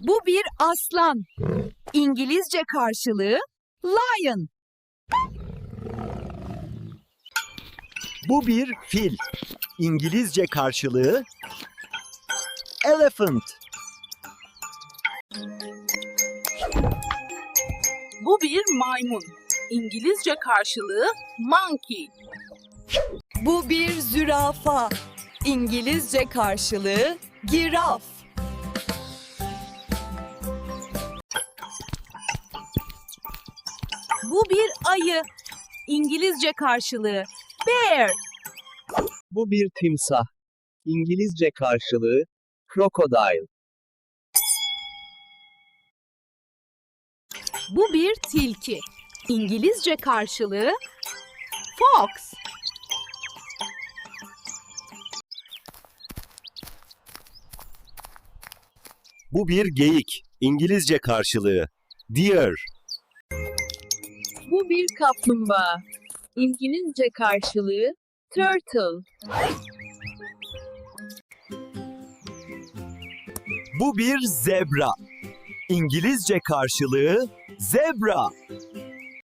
Bu bir aslan. İngilizce karşılığı lion. Bu bir fil. İngilizce karşılığı elephant. Bu bir maymun. İngilizce karşılığı monkey. Bu bir zürafa. İngilizce karşılığı giraf. Bu bir ayı. İngilizce karşılığı bear. Bu bir timsah. İngilizce karşılığı crocodile. Bu bir tilki. İngilizce karşılığı fox. Bu bir geyik. İngilizce karşılığı deer. Bu bir kaplumbağa. İngilizce karşılığı turtle. Bu bir zebra. İngilizce karşılığı zebra.